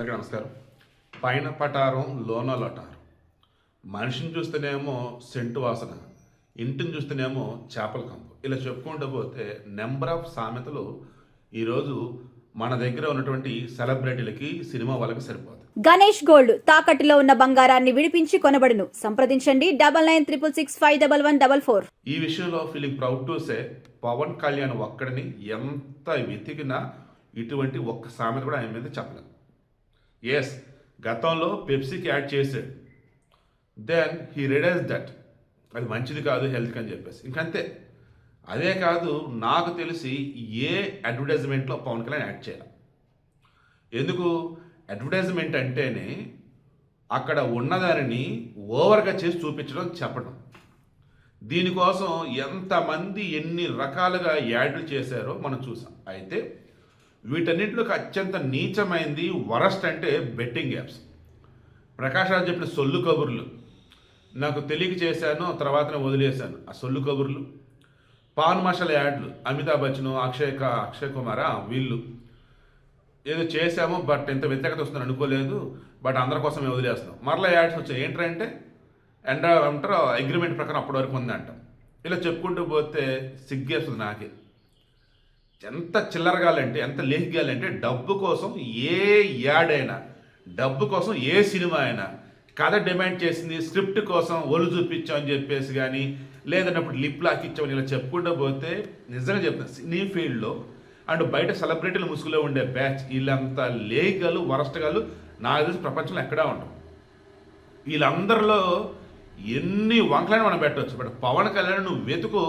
అందరికీ నమస్కారం. పైన పటారం లోన లటారం. మనిషిని చూస్తేనేమో సెంటు వాసన ఇంటిని చూస్తేనేమో చేపల కంపు. ఇలా చెప్పుకుంటూ పోతే నెంబర్ ఆఫ్ సామెతలు ఈరోజు మన దగ్గర ఉన్నటువంటి సెలబ్రిటీలకి సినిమా వాళ్ళకి సరిపోతుంది గణేష్ గోల్డ్ తాకట్టులో ఉన్న బంగారాన్ని విడిపించి కొనబడును. సంప్రదించండి double nine triple six five double one double four. ఈ విషయంలో feeling proud to say Pawan Kalyan ఒక్కడిని ఎంత వెతికినా ఇటువంటి ఒక్క సామెత కూడా ఆయన మీద చెప్పలేదు ఎస్ గతంలో పెప్సీకి యాడ్ చేశాడు. దెన్ హీ రిడైజ్ దట్ అది మంచిది కాదు హెల్త్కి అని చెప్పేసి. ఇంకంతే. అదే కాదు నాకు తెలిసి ఏ అడ్వర్టైజ్మెంట్లో పవన్ కళ్యాణ్ యాడ్ చేయాలి. ఎందుకు? అడ్వర్టైజ్మెంట్ అంటేనే అక్కడ ఉన్నదానిని ఓవర్గా చేసి చూపించడం చెప్పడం. దీనికోసం ఎంతమంది ఎన్ని రకాలుగా యాడ్లు చేశారో మనం చూసాం. అయితే వీటన్నిటిలోకి అత్యంత నీచమైంది వరస్ట్ అంటే బెట్టింగ్ యాప్స్. ప్రకాష్ రాజు చెప్పిన సొల్లు కబుర్లు. నాకు తెలియక చేశాను తర్వాతనే వదిలేశాను. ఆ సొల్లు కబుర్లు పాన్ మషాల యాడ్లు అమితాబ్ బచ్చన్ అక్షయ్ అక్షయ్ కుమార్ వీళ్ళు. ఏదో చేశాము బట్ ఎంత వ్యతిరేకత వస్తుందని అనుకోలేదు బట్ అందరి కోసం వదిలేస్తున్నాం. మరలా యాడ్స్ వచ్చాయి. ఏంటంటే ఎండ అంటారు అగ్రిమెంట్ ప్రకారం అప్పటి వరకు ఉంది అంటాం ఇలా చెప్పుకుంటూ పోతే సిగ్గేస్తుంది నాకే. ఎంత చిల్లరగాలంటే ఎంత లేహిగాలంటే డబ్బు కోసం ఏ యాడ్ అయినా డబ్బు కోసం ఏ సినిమా అయినా కథ డిమాండ్ చేసింది స్క్రిప్ట్ కోసం ఒళ్ళు చూపించామని చెప్పేసి కానీ లేదన్నప్పుడు లిప్ లాక్ ఇచ్చామని ఇలా చెప్పుకుంటూ పోతే నిజంగా చెప్తాను సినీ ఫీల్డ్లో అండ్ బయట సెలబ్రిటీల ముసుగులో ఉండే బ్యాచ్ వీళ్ళంతా లేగలు వరస్ట్గాలు నాకు తెలిసి ప్రపంచంలో ఎక్కడా ఉండవు. వీళ్ళందరిలో ఎన్ని వంకలైన మనం పెట్టవచ్చు బట్ పవన్ కళ్యాణ్ నువ్వు వెతుకు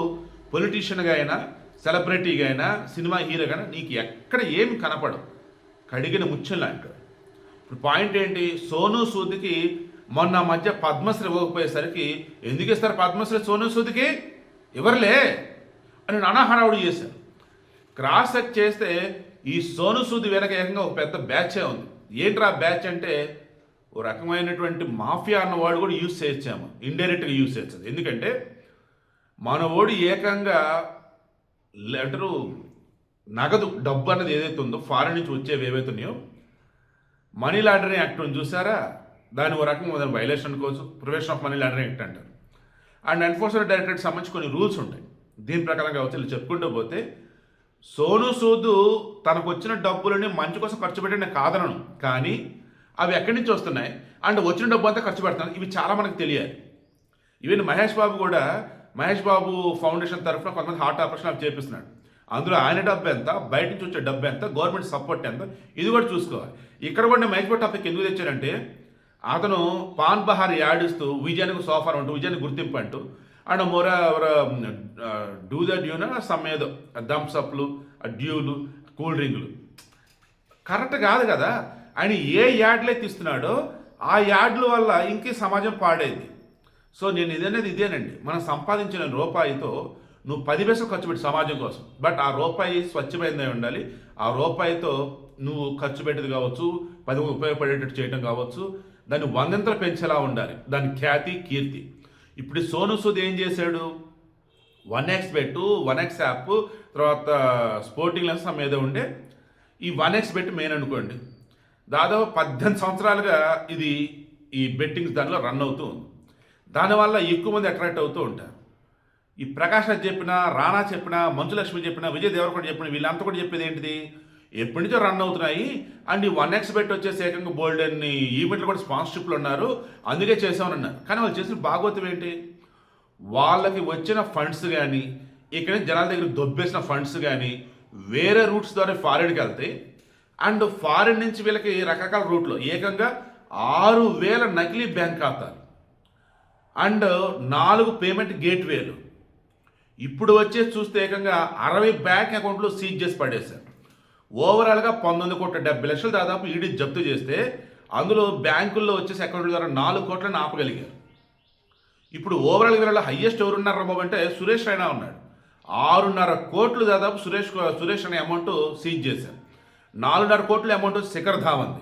పొలిటీషియన్గా అయినా సెలబ్రిటీగా అయినా సినిమా హీరోగా అయినా నీకు ఎక్కడ ఏమి కనపడవు. కడిగిన ముచ్చలు అంటాడు ఇప్పుడు పాయింట్ ఏంటి? సోను సూదికి మొన్న మధ్య పద్మశ్రీ ఇవ్వకపోయేసరికి ఎందుకు ఇస్తారు పద్మశ్రీ సోను సూదికి? ఇవ్వరులే అని నానాహడావుడు చేశాను చేశారు. క్రాస్ చెక్ చేస్తే ఈ సోను సూది వెనక ఏకంగా ఒక పెద్ద బ్యాచే ఉంది. ఏంట్రా బ్యాచ్ అంటే ఓ రకమైనటువంటి మాఫియా అన్నవాడు కూడా యూజ్ చేయొచ్చాము. ఇండైరెక్ట్గా యూజ్ చేయొచ్చు ఎందుకంటే మనవాడు ఏకంగా లెటరు నగదు డబ్బు అనేది ఏదైతే ఉందో ఫారెన్ నుంచి వచ్చేవి ఏవైతే ఉన్నాయో మనీ లాండరింగ్ యాక్ట్ ఉంది చూసారా? దాని ఒక రకంగా దాని వైలేషన్ అనుకోవచ్చు prevention of money laundering act అంటారు. అండ్ ఎన్ఫోర్స్మెంట్ డైరెక్టరేట్ సంబంధించి కొన్ని రూల్స్ ఉంటాయి. దీని ప్రకారంగా వచ్చి చెప్పుకుంటూ పోతే సోను సూదు తనకు వచ్చిన డబ్బులని మంచి కోసం ఖర్చు పెట్టిన కాదనను కానీ అవి ఎక్కడి నుంచి వస్తున్నాయి? అండ్ వచ్చిన డబ్బు అంతా ఖర్చు పెడతాను ఇవి చాలా మనకు తెలియాలి. ఈవెన్ మహేష్ బాబు కూడా మహేష్ బాబు ఫౌండేషన్ తరఫున కొంతమంది హార్ట్ ఆపరేషన్ అవి చేపిస్తున్నాడు. అందులో ఆయన డబ్బు ఎంత బయట నుంచి వచ్చే డబ్బు ఎంత గవర్నమెంట్ సపోర్ట్ ఎంత ఇది కూడా చూసుకోవాలి. ఇక్కడ కూడా నేను మహేష్ బాబు టాపిక్ ఎందుకు తెచ్చారంటే అతను పాన్ బహార్ యాడిస్తూ విజయానికి సోఫార్ అంటూ విజయానికి గుర్తింపు అంటూ అండ్ మొర డూ ద డ్యూన సమ్ ఏదో థమ్స్అప్లు డ్యూలు కూల్ డ్రింకులు. కరెక్ట్ కాదు కదా? ఆయన ఏ యాడ్లు అయితే ఇస్తున్నాడో ఆ యాడ్ల వల్ల ఇంకే సమాజం పాడైంది. సో నేను ఇదనేది ఇదేనండి. మనం సంపాదించిన రూపాయితో నువ్వు పది పైసలు ఖర్చు పెట్టి సమాజం కోసం. బట్ ఆ రూపాయి స్వచ్ఛమైనది ఉండాలి. ఆ రూపాయితో నువ్వు ఖర్చు పెట్టేది కావచ్చు పది ఉపయోగపడేటట్టు చేయడం కావచ్చు. దాన్ని వందంతలు పెంచేలా ఉండాలి. దాని ఖ్యాతి కీర్తి. ఇప్పుడు సోను సూద్ ఏం చేశాడు? One X bet one X app తర్వాత స్పోర్టింగ్ లెన్స్ మీద ఏదో ఉండే. ఈ వన్ ఎక్స్ బెట్ మెయిన్ అనుకోండి. దాదాపు పద్దెనిమిది సంవత్సరాలుగా ఇది ఈ బెట్టింగ్స్ దానిలో రన్ అవుతూ ఉంది. దానివల్ల ఎక్కువ మంది అట్రాక్ట్ అవుతూ ఉంటారు. ఈ ప్రకాష్ రాజ్ చెప్పిన రానా చెప్పిన మంచులక్ష్మి చెప్పిన విజయ్ దేవరకొండ చెప్పిన వీళ్ళంతా కూడా చెప్పేది ఏంటిది? ఎప్పటి నుంచో రన్ అవుతున్నాయి. అండ్ ఈ వన్ ఎక్స్ బెట్ వచ్చేసి ఏకంగా బోల్డ్ అని ఈవెంట్లు కూడా స్పాన్సర్షిప్లు ఉన్నారు. అందుకే చేసామని అన్నారు. కానీ వాళ్ళు చేసిన భాగవతం ఏంటి? వాళ్ళకి వచ్చిన ఫండ్స్ కానీ ఇక్కడ జనాల దగ్గర దొబ్బేసిన ఫండ్స్ కానీ వేరే రూట్స్ ద్వారా ఫారిన్కి వెళ్తాయి అండ్ ఫారిన్ నుంచి వీళ్ళకి రకరకాల రూట్లో ఏకంగా ఆరు వేల నకిలీ బ్యాంక్ ఖాతాలు. అండ్ నాలుగు పేమెంట్ గేట్వేలు. ఇప్పుడు వచ్చేసి చూస్తే ఏకంగా అరవై బ్యాంక్ అకౌంట్లు సీజ్ చేసి పడేశారు. ఓవరాల్గా పంతొమ్మిది కోట్ల డెబ్బై లక్షలు దాదాపు ఈడీ జప్తు చేస్తే అందులో బ్యాంకుల్లో వచ్చేసి అకౌంట్ల ద్వారా నాలుగు కోట్లను ఆపగలిగారు. ఇప్పుడు ఓవరాల్ వీళ్ళలో హయ్యెస్ట్ ఎవరున్నారు బాబు అంటే సురేష్ రైనా ఉన్నాడు. ఆరున్నర కోట్లు దాదాపు సురేష్ సురేష్ అనే అమౌంట్ సీజ్ చేశారు. నాలుగున్నర కోట్ల అమౌంట్ శిఖర్ ధావంది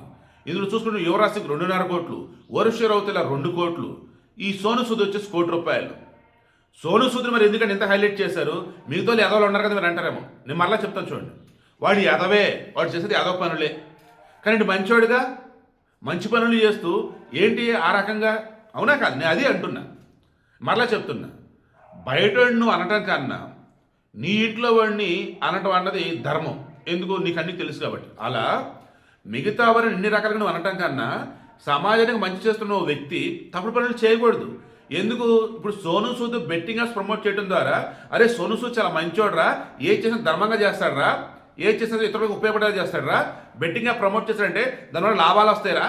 ఇందులో చూసుకుంటే యువరాజ్ సింగ్ రెండున్నర కోట్లు వరుష రౌతల రెండు కోట్లు ఈ సోను సూద్ వచ్చేసి కోటి రూపాయలు. సోను సూద్ని మరి ఎందుకంటే ఎంత హైలైట్ చేశారు? మిగతా వాళ్ళు ఉన్నారు కదా మీరు అంటారేమో. నేను మరలా చెప్తాను చూడండి. వాడు యాదవే వాడు చేసేది ఎదవ పనులే. కానీ మంచివాడుగా మంచి పనులు చేస్తూ ఏంటి ఆ రకంగా? అవునా కాదు నేను అదే అంటున్నా. మరలా చెప్తున్నా. బయట నువ్వు అనటం కన్నా నీ ఇంట్లో వాడిని అనటం అన్నది ధర్మం. ఎందుకు నీకు అన్నీ తెలుసు కాబట్టి. అలా మిగతా వారిని ఇన్ని రకాలుగా నువ్వు అనటం కన్నా సమాజానికి మంచి చేస్తున్న ఓ వ్యక్తి తప్పుడు పనులు చేయకూడదు. ఎందుకు? ఇప్పుడు Sonu Sood betting apps promote చేయడం ద్వారా అరే సోను సూద్ చాలా మంచోడ్రా ఏ చేసినా ధర్మంగా చేస్తాడరా ఏ చేసినా ఇతరులకు ఉపయోగపడేలా చేస్తాడరా బెట్టింగ్ యాప్ ప్రమోట్ చేస్తాడంటే దానివల్ల లాభాలు వస్తాయిరా?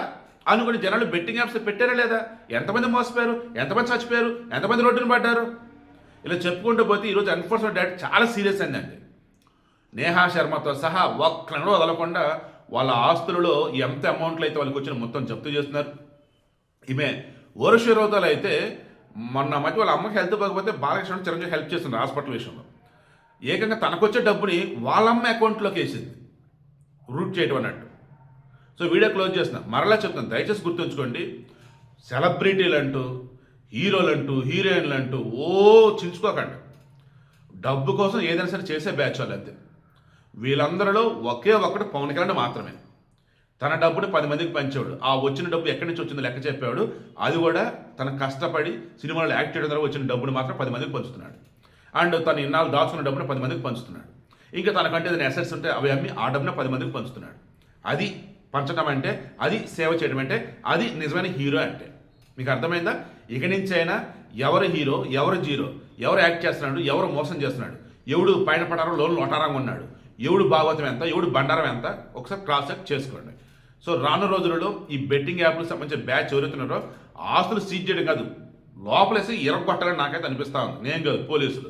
అనుకుని జనాలు బెట్టింగ్ యాప్స్ పెట్టారా లేదా? ఎంతమంది మోసపోయారు? ఎంతమంది చచ్చిపోయారు? ఎంతమంది రోడ్డును పడ్డారు? ఇలా చెప్పుకుంటూ పోతే ఈరోజు ఎన్ఫోర్స్మెంట్ డైరెక్ట్ చాలా సీరియస్ అయిందండి నేహా శర్మతో సహా ఒక్కలను వదలకుండా వాళ్ళ ఆస్తులలో ఎంత అమౌంట్లు అయితే వాళ్ళకి వచ్చిన మొత్తం జప్తు చేస్తున్నారు. ఈమె ఓరశిరోధాలు అయితే మొన్న మధ్య వాళ్ళ అమ్మకి హెల్త్ బాగపోతే బాలకృష్ణ చిరంజీవి హెల్ప్ చేస్తున్నారు హాస్పిటల్ విషయంలో. ఏకంగా తనకొచ్చే డబ్బుని వాళ్ళమ్మ అకౌంట్లోకి వేసింది. రూట్ చేయడం అన్నట్టు. సో వీడియో క్లోజ్ చేస్తున్నా. మరలా చెప్తాను దయచేసి గుర్తుంచుకోండి. సెలబ్రిటీలు అంటూ హీరోలు అంటూ హీరోయిన్లు అంటూ ఓ చించుకోకండి. డబ్బు కోసం ఏదైనా సరే చేసే బ్యాచ్ వాళ్ళు అంతే వీళ్ళందరిలో ఒకే ఒక్కడు పవన్ కళ్యాణ్ మాత్రమే. తన డబ్బుని పది మందికి పంచాడు ఆ వచ్చిన డబ్బు ఎక్కడి నుంచి వచ్చిందో లెక్క చెప్పాడు అది కూడా తన కష్టపడి సినిమాలో యాక్ట్ చేయడం ద్వారా వచ్చిన డబ్బుని మాత్రం పది మందికి పంచుతున్నాడు. అండ్ తను ఇన్నాళ్ళు దాచుకున్న డబ్బుని పది మందికి పంచుతున్నాడు. ఇంకా తనకంటే ఏదైనా అసెట్స్ ఉంటే అవి అమ్మి ఆ డబ్బుని పది మందికి పంచుతున్నాడు. అది పంచడం అంటే అది సేవ చేయడం అంటే అది నిజమైన హీరో అంటే. మీకు అర్థమైందా? ఇక నుంచి అయినా ఎవరు హీరో ఎవరు జీరో ఎవరు యాక్ట్ చేస్తున్నాడు ఎవరు మోసం చేస్తున్నాడు ఎవడు పైన పడారో లోన్ లొటారంగా ఉన్నాడు ఎవడు భాగవతం ఎంత ఎవడు బండారం ఎంత ఒకసారి క్రాస్ చెక్ చేసుకోండి. సో రాను రోజులలో ఈ బెట్టింగ్ యాప్లకు సంబంధించిన బ్యాచ్ ఎవరైతున్నారో ఆస్తులు సీజ్ చేయడం కాదు లోపలేసి ఇరగొట్టాలని నాకైతే అనిపిస్తా ఉంది. నేను కాదు పోలీసులు.